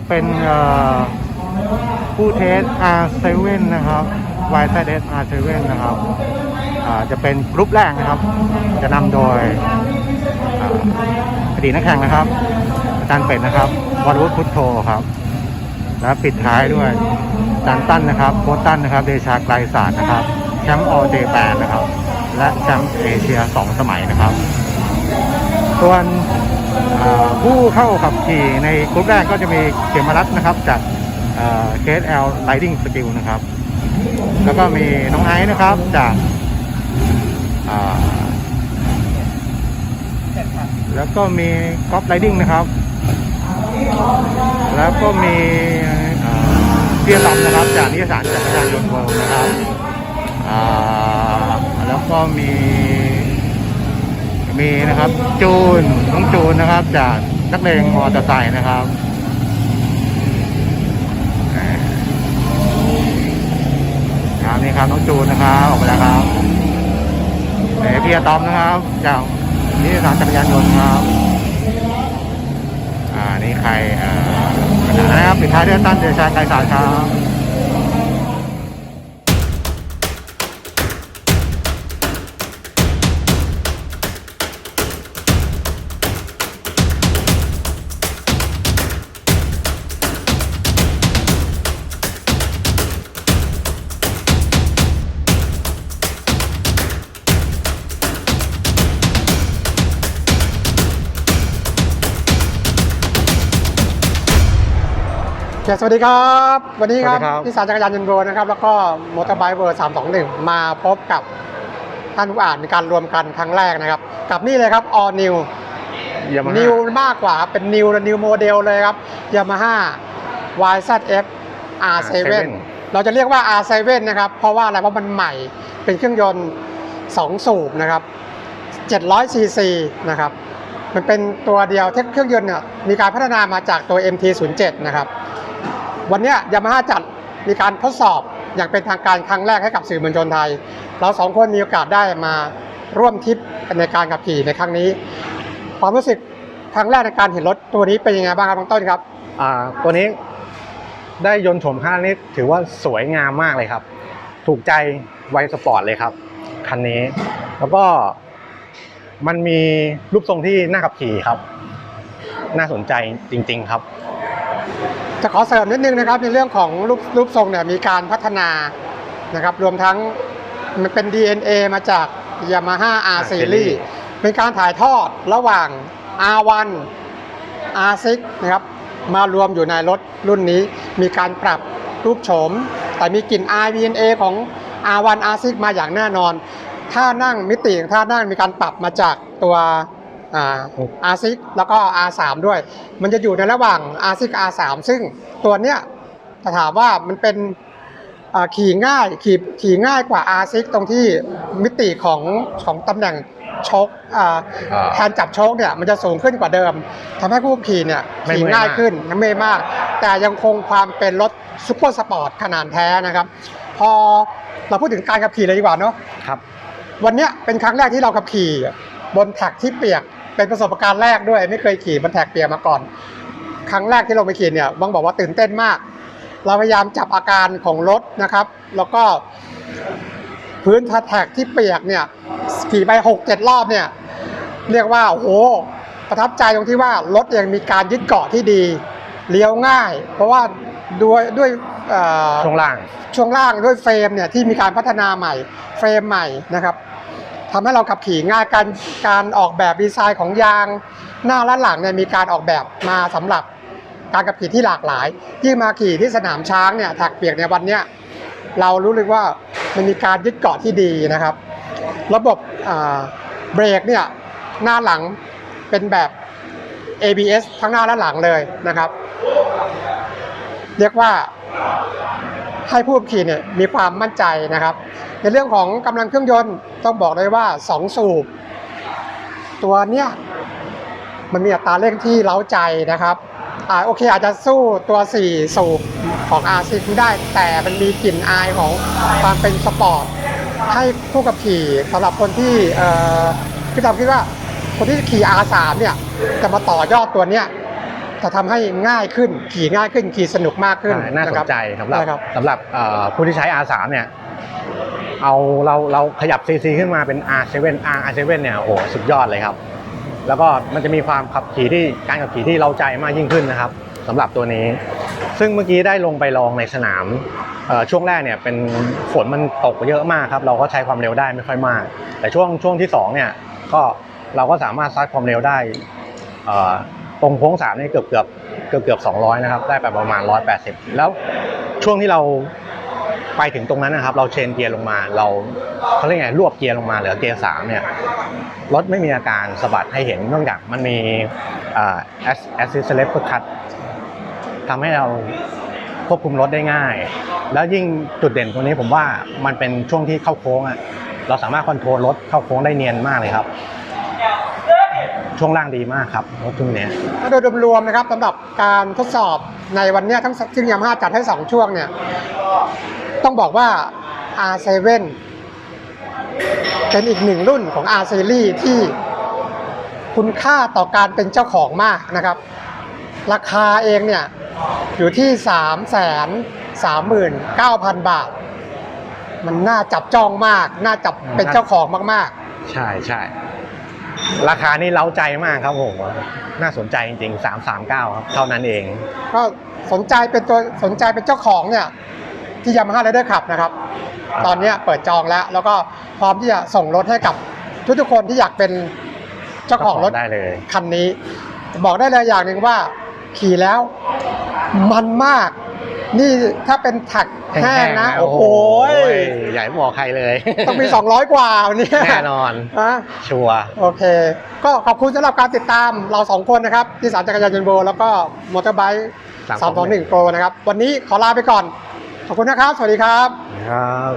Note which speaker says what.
Speaker 1: จะเป็นเอ่อผู้เทส R7 นะครับ YZS R7 นะครับจะเป็นกรุ๊ปแรกนะครับ จะนำโดยอดีตนักแข่งนะครับ อาจารย์เป็ดนะครับวรวุฒิพุทโธครับ และปิดท้ายด้วยอาจารย์ตั้นนะครับโค้ชตั้นนะครับ เดชาไกลศาสตร์นะครับ แชมป์ออเจแปนนะครับ และแชมป์เอเชีย 2 สมัยนะครับ ส่วน ผู้เข้าขับขี่ในกลุ่มแรกก็จะมีเขมรัตนะครับจากเคสแอลไ i ดิ้งสกิลนะครับ แล้วก็มีน้องไอซ์นะครับจากแล้วก็มีกอล์ฟไ i ดิ้งนะครับ แล้วก็มีเอ่อเพียร์ลอมนะครับ จากนิตยสารจักรยานยนต์เวลนะครับแล้วก็มี มีนะครับ จูนน้องจูนนะครับ จากนักเลงมอเตอร์ไซค์นะครับครับนี่ครับน้องจูนนะครับออกไปแล้วครับเอ๋พี่อะตอมนะครับจากนิตยสารจักรยานยนต์ครับอ่านี่ใครอ่อนะครับปิดท้ายด้วยตั้นเดชาไกรสารครับ
Speaker 2: คสวัสดีครับ วันนี้ครับ
Speaker 1: สวัสดีครับ
Speaker 2: ที่สารจักรยานยนต์โรนนะครับ แล้วก็มอเตอร์ไบค์เวอร์สามสองหนึ่งมาพบกับท่านผู้อ่านในการรวมกันครั้งแรกนะครับ กับนี่เลยครับ all new
Speaker 1: ยามา
Speaker 2: new มากกว่าเป็น new และ new โมเดลเลยครับ Yamaha YZF R7 เราจะเรียกว่า R7 นะครับ เพราะว่าอะไรเพราะมันใหม่เป็นเครื่องยนต์ 2 สูบนะครับ700 cc นะครับ มันเป็นตัวเดียวที่เครื่องยนต์เนี่ยมีการพัฒนามาจากตัว MT07 นะครับ วันนี้ยามาฮ่าจัดมีการทดสอบอย่างเป็นทางการครั้งแรกให้กับสื่อมวลชนไทย เราสองคนมีโอกาสได้มาร่วมทริปในการขับขี่ในครั้งนี้ ความรู้สึกครั้งแรกในการเห็นรถตัวนี้เป็นยังไงบ้างครับน้องต้นครับ
Speaker 3: อ่าตัวนี้ได้ยนต์โฉมข้างนี้ถือว่าสวยงามมากเลยครับ ถูกใจไวสปอร์ตเลยครับคันนี้ แล้วก็มันมีรูปทรงที่น่าขับขี่ครับ น่าสนใจจริง ๆ ครับ
Speaker 2: จะขอเสริมนิดนึงนะครับในเรื่องของรูปรูปทรงเนี่ยมีการพัฒนานะครับรวมทั้งมันเป็น DNA มาจาก Yamaha R Series เป็นการถ่ายทอดระหว่าง R1 R6 นะครับมารวมอยู่ในรถรุ่นนี้ มีการปรับรูปโฉม แต่มีกลิ่น RVNA ของ R1 R6 มาอย่างแน่นอนท่านั่งมิติของท่านั่งมีการปรับมาจากตัว อ่า R6 แล้วก็ R3 ด้วย มันจะอยู่ในระหว่าง R6 R3 ซึ่งตัวเนี้ยถ้าถามว่ามันเป็นอ่าขี่ง่ายขี่ขี่ง่ายกว่า R6 ตรงที่มิติของของตำแหน่งโชคอ่า
Speaker 3: อ่า
Speaker 2: แทนจับโชคเนี่ยมันจะสูงขึ้นกว่าเดิมทำให้ผู้ขี่เนี่ย
Speaker 3: ไม่
Speaker 2: ขี่
Speaker 3: เมื่อย
Speaker 2: ง่าย
Speaker 3: มาก
Speaker 2: ขึ้นไม่มาก แต่ยังคงความเป็นรถซุปเปอร์สปอร์ตขนาดแท้นะครับ พอเราพูดถึงการขับขี่เลยดีกว่าเนาะ
Speaker 3: ครับ
Speaker 2: วันเนี้ยเป็นครั้งแรกที่เราขับขี่บนแท็กที่เปียก เป็นประสบการณ์แรกด้วย ไม่เคยขี่บนแท็กเปียกมาก่อน ครั้งแรกที่เราไปขี่เนี่ยบ้องบอกว่าตื่นเต้นมาก เราพยายามจับอาการของรถนะครับ แล้วก็พื้นแท็กที่เปียกเนี่ยขี่ไปหกเจ็ดรอบเนี่ยเรียกว่าโอ้โหประทับใจตรงที่ว่ารถยังมีการยึดเกาะที่ดีเลี้ยวง่าย เพราะว่าด้วยด้วยเอ่อ
Speaker 3: ช่วงล่าง
Speaker 2: ช่วงล่างด้วยเฟรมเนี่ยที่มีการพัฒนาใหม่เฟรมใหม่นะครับ ทำให้เราขับขี่ง่ายการการออกแบบดีไซน์ของยาง หน้าและหลังเนี่ยมีการออกแบบมาสำหรับการขับขี่ที่หลากหลายยิ่งมาขี่ที่สนามช้างเนี่ยแท็กเปียกในวันเนี้ยเรารู้เลยว่ามันมีการยึดเกาะที่ดีนะครับ ระบบเบรกเนี่ยหน้าหลังเป็นแบบ ABS ทั้งหน้าและหลังเลยนะครับ เรียกว่า ให้ผู้ขับขี่เนี่ยมีความมั่นใจนะครับ ในเรื่องของกำลังเครื่องยนต์ต้องบอกเลยว่า 2 สูบ ตัวเนี้ยมันมีอัตราเร่งที่เล้าใจนะครับอ่าโอเคอาจจะสู้ตัว 4 สูบของ R6 ได้แต่มันมีกลิ่นอายของความเป็นสปอร์ตให้ผู้ขับขี่สำหรับคนที่เอ่อพี่ตามคิดว่าคนที่ขี่ R3 เนี่ยจะมาต่อยอดตัวเนี้ย จะทำให้ง่ายขึ้นขี่ง่ายขึ้นขี่สนุกมากขึ้น
Speaker 3: ใช่น่าสนใจะ
Speaker 2: ค
Speaker 3: สำหรับ
Speaker 2: ใช่ครับ
Speaker 3: สำหรับเอ่อผู้ที่ใช้ R3 เนี่ยเอาเราเราขยับ CC ขึ้นมาเป็น R7 R R7 เนี่ยโอ้โหสุดยอดเลยครับ แล้วก็มันจะมีความขับขี่ที่การขับขี่ที่เราใจมากยิ่งขึ้นนะครับสำหรับตัวนี้ ซึ่งเมื่อกี้ได้ลงไปลองในสนามเอ่อช่วงแรกเนี่ยเป็นฝนมันตกเยอะมากครับ เราก็ใช้ความเร็วได้ไม่ค่อยมาก แต่ช่วงช่วงที่สองเนี่ยก็เราก็สามารถซัดความเร็วได้เอ่อ ตรงโค้งสามนี่เกือบเกือบเกือบเกือบสองร้อยนะครับ ได้ไปประมาณร้อยแปดสิบแล้วช่วงที่เราไปถึงตรงนั้นนะครับ เราเชนเกียร์ลงมา เราเขาเรียกไงรวบเกียร์ลงมาเหลือเกียร์สามเนี่ยรถไม่มีอาการสะบัดให้เห็นเนื่องจากมันมีแอสซิสเลปต์คัตทำให้เราควบคุมรถได้ง่าย แล้วยิ่งจุดเด่นตรงนี้ผมว่ามันเป็นช่วงที่เข้าโค้งอะเราสามารถคอนโทรลรถเข้าโค้งได้เนียนมากเลยครับ ช่วงล่างดีมากครับรถทุกเนี้ย
Speaker 2: โดยรวมๆนะครับสำหรับการทดสอบในวันเนี้ยทั้งซึ่งยามาฮ่าจัดให้ 2 ช่วงเนี่ย ต้องบอกว่า R7 เป็นอีกหนึ่งรุ่นของ R Series ที่คุณค่าต่อการเป็นเจ้าของมากนะครับ ราคาเองเนี่ย อยู่ที่ 3 3 3 9 0 0 0 บาท มันน่าจับจ้องมาก น่าจับเป็นเจ้าของมาก ๆ
Speaker 3: ใช่ใช่ ราคานี่เล้าใจมากครับผม น่าสนใจจริงๆ 339ครับเท่านั้นเอง
Speaker 2: ก็สนใจเป็นตัวสนใจเป็นเจ้าของเนี่ยที่ยามาฮ่าไรเดอร์ขับนะครับ
Speaker 3: ครับ
Speaker 2: ตอนเนี้ยเปิดจองแล้ว แล้วก็พร้อมที่จะส่งรถให้กับทุกๆคนที่อยากเป็นเจ้าของรถ
Speaker 3: ได้เลย
Speaker 2: คันนี้ บอกได้เลยอย่างหนึ่งว่าขี่แล้วมันมาก นี่ถ้าเป็นแท็กแห้งนะ โอ้โห
Speaker 3: ใหญ่บอกใครเลย
Speaker 2: ต้องมี 200 กว่าวันนี้
Speaker 3: แน่นอน
Speaker 2: ฮะ
Speaker 3: ชัวร์
Speaker 2: โอเค ก็ขอบคุณสำหรับการติดตามเราสองคนนะครับ ที่สารจักรยานยนต์โบ แล้วก็มอเตอร์ไบค์321 Pro นะครับ วันนี้ขอลาไปก่อน ขอบคุณนะครับ สวัสดีครับ
Speaker 3: ครับ